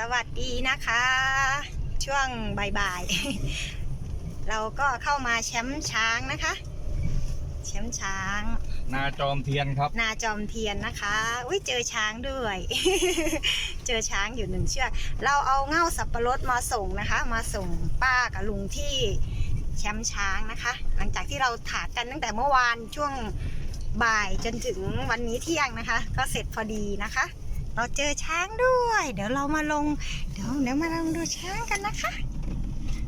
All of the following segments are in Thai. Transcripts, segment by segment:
สวัสดีนะคะ ช่วงบ่ายๆ เราก็เข้ามาแชมป์ช้างนะคะ แชมป์ช้าง นาจอมเทียนครับ นาจอมเทียนนะคะอุ้ยเจอช้างด้วย เจอช้างอยู่หนึ่งเชือก เราเอาเง่าสับปะรดมาส่งนะคะ มาส่งป้ากับลุงที่แชมป์ช้างนะคะ หลังจากที่เราถากกันตั้งแต่เมื่อวานช่วงบ่ายจนถึงวันนี้เที่ยงนะคะ ก็เสร็จพอดีนะคะ เราเจอช้างด้วย เดี๋ยวเรามาลง เดี๋ยวเดี๋ยวมาลองดูช้างกันนะคะ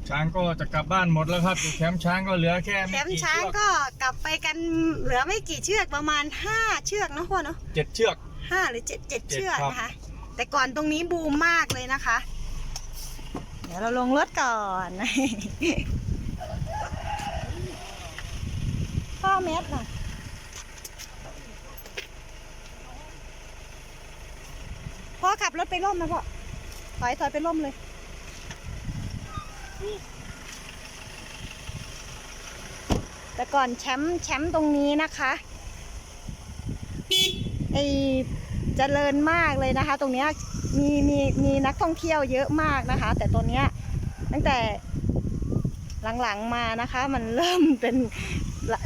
ช้างก็จะกลับบ้านหมดแล้วครับอยู่แคมป์ช้างก็เหลือแค่แคไม่มป์กี่ช้างเชือกก็กลับไปกันเหลือไม่กี่เชือกประมาณ 5 เชือกเนอะพ่อเนาะเจ็ดเชือก ห้าหรือเจ็ดเจ็ดเจ็ดเชือกครับ นะคะ แต่ก่อนตรงนี้บูมมากเลยนะคะ เดี๋ยวเราลงรถก่อน พ่อเมตรน่ะ พ่อขับรถไปร่มนะพ่อถอยถอยไปร่มเลยแต่ก่อนแชมป์แชมป์ตรงนี้นะคะไอเจริญมากเลยนะคะ ตรงเนี้ยมีมีมีนักท่องเที่ยวเยอะมากนะคะ แต่ตัวเนี้ยตั้งแต่หลังๆมานะคะ มันเริ่มเป็น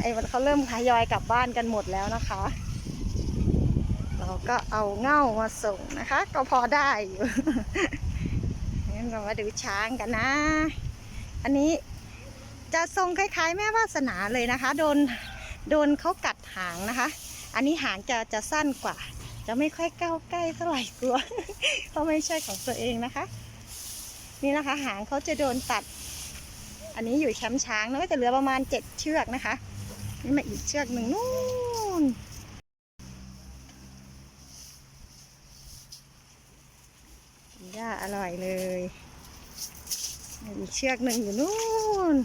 ไอ้เขาเริ่มทยอยกลับบ้านกันหมดแล้วนะคะ เราก็เอาเง่ามาส่งนะคะ ก็พอได้อยู่งั้นเรามาดูช้างกันนะ อันนี้จะทรงคล้ายๆ แม่วาสนาเลยนะคะ โดนโดนเขากัดหางนะคะ อันนี้หางจะจะสั้นกว่า จะไม่ค่อยก้าวใกล้เท่าไหร่กลัวเพราะไม่ใช่ของตัวเองนะคะ นี่นะคะ หางเขาจะโดนตัด อันนี้อยู่แคมป์ช้างนะก็จะเหลือประมาณเจ็ดเชือกนะคะ นี่มาอีกเชือกหนึ่งนู่น หญ้าอร่อยเลยอีกเชือกหนึ่งอยู่นู่น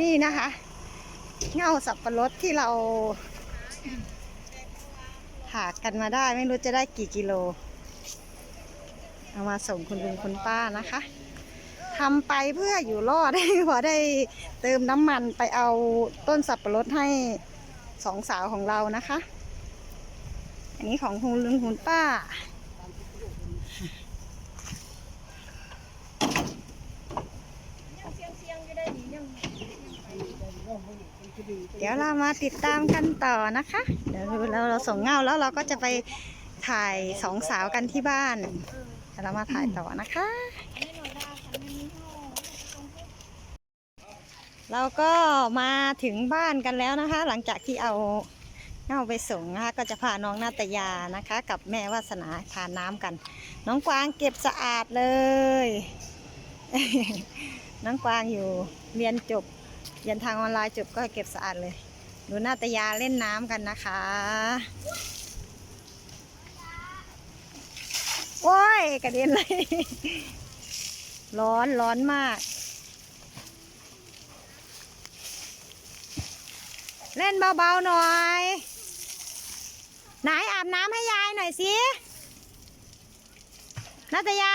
นี่นะคะ เง่าสับปะรดที่เราากกันมาได้ ไม่รู้จะได้กี่กิโล เอามาส่งคุณลุงคุณป้านะคะทำไปเพื่ออยู่รอด พอได้เติมน้ำมันไปเอาต้นสับปะรดให้สองสาวของเรานะคะ อันนี้ของคุณลุงคุณป้าเดี๋ยวเรามาติดตามกันต่อนะคะ เดี๋ยวเราเราส่งเงาแล้วเราก็จะไปถ่ายสองสาวกันที่บ้านเดี๋ยวเรามาถ่ายต่อนะคะ เราก็มาถึงบ้านกันแล้วนะคะ หลังจากที่เอาเงาไปส่งนะคะก็จะพาน้องนาตยานะคะ กับแม่วาสนาทานน้ำกัน น้องกวางเก็บสะอาดเลย น้องกวางอยู่เรียนจบเรียนทางออนไลน์จบก็เก็บสะอาดเลย ดูนาตยาเล่นน้ำกันนะคะ โอ้ย กระเด็นเลย ร้อนร้อนมาก เล่นเบาๆหน่อย ไหนอาบน้ำให้ยายหน่อยสินาตยา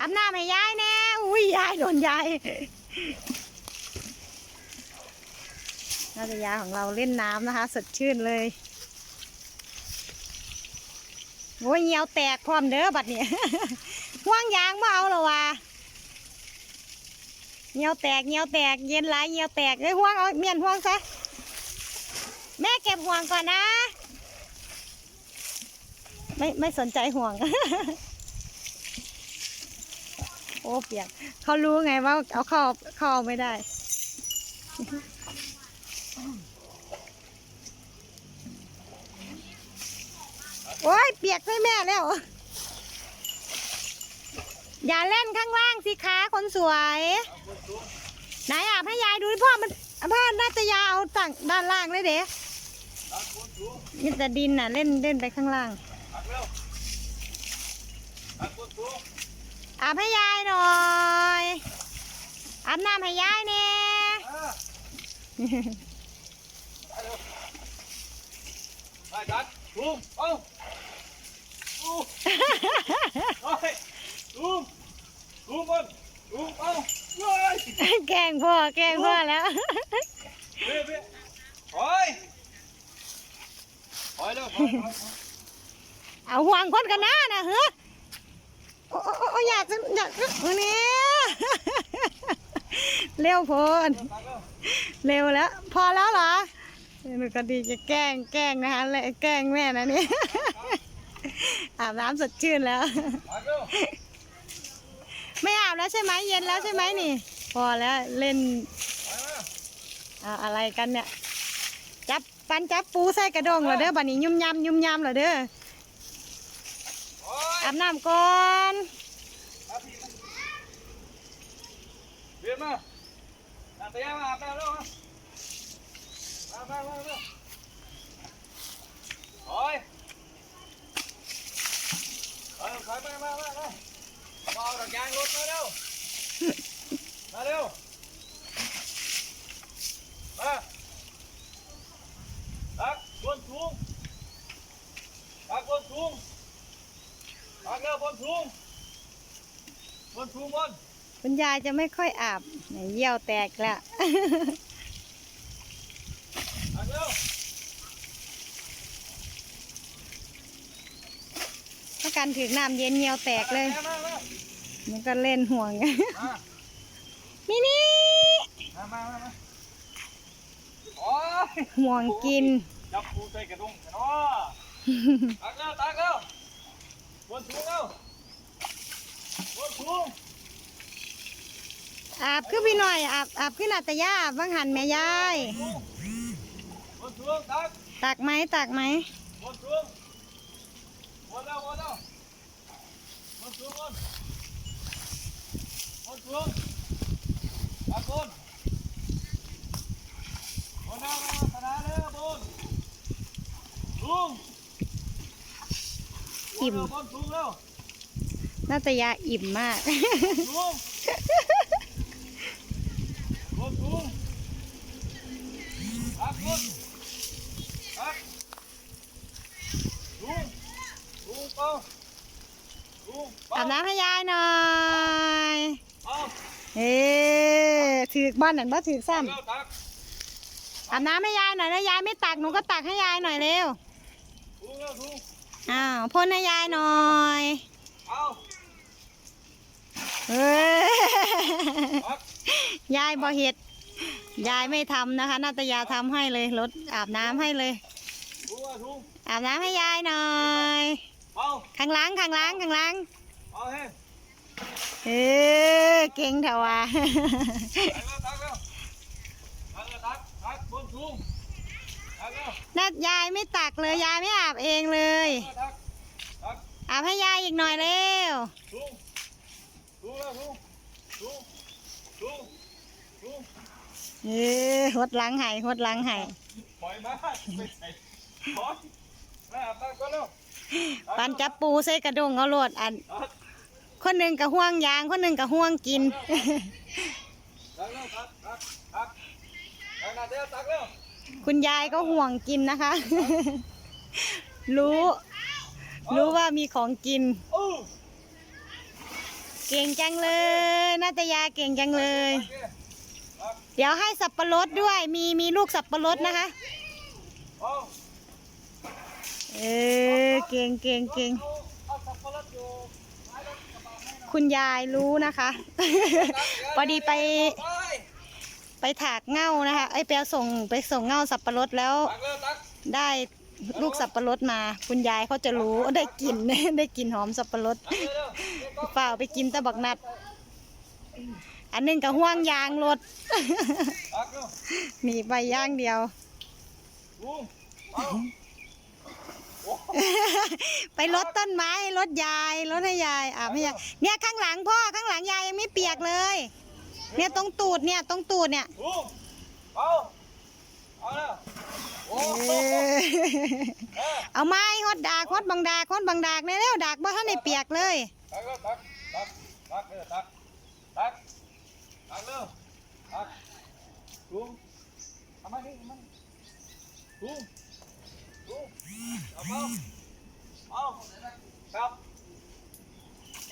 อาบน้ำให้ยายแน่ อุ้ยยายโดนยาย นาตยาของเราเล่นน้ำนะคะ สดชื่นเลยโอ้ยเหี่ยวแตกพร้อมเด้อบัดนี้ห่วงยางมาเอาแล้ววะเหี่ยวแตกเหี่ยวแตกเย็นหลายเหี่ยวแตกเอ้ยห่วงเอาเมียนห่วงซะแม่เก็บห่วงก่อนนะ ไม่ไม่สนใจห่วง โอ้เปียกเขารู้ไงว่าเอาเข้าเข้าไม่ได้ โอ้ย เปียกใส่แม่แล้ว อย่าเล่นข้างล่างสิคะคนสวย ไหนอาบให้ยายดูพ่อมันพ่อน่าจะยาเอาต่างด้านล่างเลยเด้นี่แต่ดินน่ะเล่นเล่นไปข้างล่างอาบให้ยายหน่อยอาบน้ำให้ยายเนี่ยไปจัดลุงเอา ลุงเฮ้ยลุงลุงมันลุงเอาเฮ้ยแกล้งพ่อแกล้งพ่อแล้วเฮ้ยเฮ้ยถอยถอยเร็วถอยถอยถอยเอาห่วงคนกันนะนะเฮ้ยโอ้โอ้โอ้อยากจะอยากจะวันนี้เร็วโพนตักเร็วเร็วแล้ว พอแล้วเหรอหนูก็ดีจะแกล้งแกล้งนะคะและแกล้งแม่นะนี่ อาบน้ำสดชื่นแล้ว ไม่อาบแล้วใช่ไหมเย็นแล้วใช่ไหมนี่ พอแล้วเล่นอาอะไรกันเนี่ย จับปันจับปูใส่กระดงเหรอเด้อบัดนี้ยุ่มยำยุ่มยำเหรอเด้ออาบน้ำก่อนเรียนมาตัดเตียงมาอาบน้ำเร็วมาอาบน้ำเร็วเร็วถอย ถอยถอยมามามามามาเอาดอกยางรถมาเร็วมาเร็วมาตักบนสูงตักบนสูงตักเร็วบนสูงบนสูงบนคุณยายจะไม่ค่อยอาบไหนเยี่ยวแตกแล้ว ตักเร็ว ถ้ากันถือน้ำเย็นเยี่ยวแตกเลยมามามามันก็เล่นห่วงมามินี่มามามามาโอ้ยห่วงกินจับปูใส่กระดุงกันเนาะตักแล้วตักแล้วบนสูงแล้วบนสูงอาบคือพี่หน่อยอาบอาบขึ้นอาตยาอาบว่างหันแม่ยายบนสูงตักตักไหมตักไหมบนสูง บนแล้วนแล้วนสูงบนบนสูงตักบนบนแล้วมาขนาดเลยบนสูงอิ่มบนสูงแล้วนาตยาอิ่มมาก สูง น้ำให้ยายหน่อยเอ๊ถือบ้านนั่นบ่ถือซ้เร็วตักำอาบน้ำให้ยายหน่อยนะยายไม่ตักหนูก็ตักให้ยายหน่อยเร็วอ้าวพ่นให้ยายหน่อยเอ้ยยายบ่เห็ดยายไม่ทำนะคะนาตยาทำให้เลยรถอาบน้ำให้เลยอาบน้ำให้ยายหน่อยข้างล้างข้างล้างข้างล้าง เอาเฮ้เออเก่งเถอะวะตักเร็วตักเร็วตักเร็วตักตักบนสูงตักเร็วน่ายายไม่ตักเลยยายไม่อาบเองเลยตักตักอาบให้ยายอีกหน่อยเร็วสูงสูงแล้วสูงสูงสูงสูงเออหดหลังไห้หดหลังไห้ปล่อยมาไม่ใส่ปล่อยมาอาบน้ำก่อนเร็วปันจับปูใส่กระดงเอาโลดอันตัก คนหนึ่งกับห่วงยาง คนหนึ่งกับห่วงกินคุณยายก็ห่วงกินนะคะ รู้ รู้ว่ามีของกิน เก่งจังเลยนาตยาเก่งจังเลย เดี๋ยวให้สับปะรดด้วย มีมีลูกสับปะรดนะคะ เออเก่งเก่งเก่ง คุณยายรู้นะคะ พอดีไปไปไปถากเง่านะคะ ไอ้ยไปเอาส่งไปส่งเง่าสับปะรดแล้วตักเร็วตักได้ลูกสับปะรดมา คุณยายเขาจะรู้ได้กลิ่นได้กลิ่นหอมสับปะรดตักเร็วเร็วเร็วเปล่าไปกินแตะบักนัด อันหนึงกับห่วงยางรถตักเร็วหนีไปย่างเดียวลุงเอาโอ้ ไปรถต้นไม้รถยายรถให้ยายอาบให้ยายเนี่ยข้างหลังพ่อข้างหลังยายยังไม่เปียกเลย เนี่ยตรงตูดเนี่ยตรงตูดเนี่ยลุงเอาเอาแล้วโอ้เอโหอเออเอาไม้ฮดดากฮดบังดากฮดบังดากเนี่ยแล้วดากบ่ท่านได้เปียกเลยตักเร็วตักตักตักเร็วตักตักตักเร็วตักลุงทำไมนี่ทำไมลุงลุง เอาเอาเป้าเอาครับ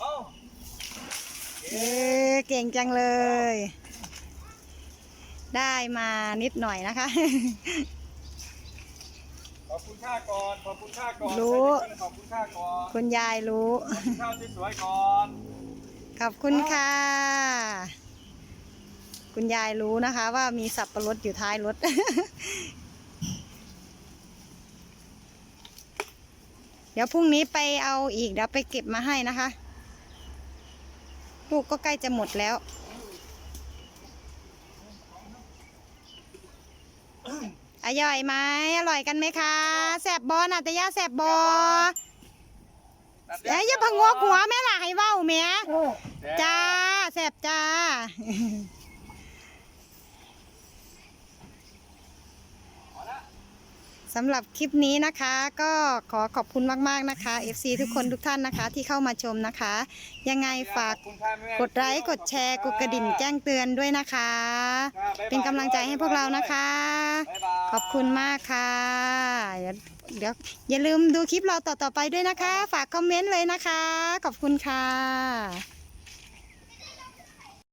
เอาเออเก่งจังเลย ได้มานิดหน่อยนะคะ ขอบคุณค่าก่อน ขอบคุณค่าก่อนรู้ใคจะขึ้นขอบคุณค่าก่อน คุณยายรู้ ขอบคุณค่าสวยๆก่อน ขอบคุณค่ะ คุณยายรู้นะคะ ว่ามีสับปะรดอยู่ท้ายรถ ดี๋ยวพรุ่งนี้ไปเอาอีกเดี๋ยวไปเก็บมาให้นะคะ ลูกก็ใกล้จะหมดแล้ว อร่อยไหมอร่อยกันไหมคะแสบบอนาตยาแสบบอเอ้ยอย่าพังงกหัวแม่ล่ะให้เว้าแม่จ้าแสบจ้า สำหรับคลิปนี้นะคะ ก็ขอขอบคุณมากๆนะคะ FC ทุกคนทุกท่านนะคะที่เข้ามาชมนะคะ ยังไงฝากกดไลค์กดแชร์กดกระดิ่งแจ้งเตือนด้วยนะคะ เป็นกำลังใจให้พวกเรานะคะ ขอบคุณมากค่ะ เดี๋ยวเดี๋ยวอย่าลืมดูคลิปเราต่อๆไปด้วยนะคะ ฝากคอมเมนต์เลยนะคะ ขอบคุณค่ะ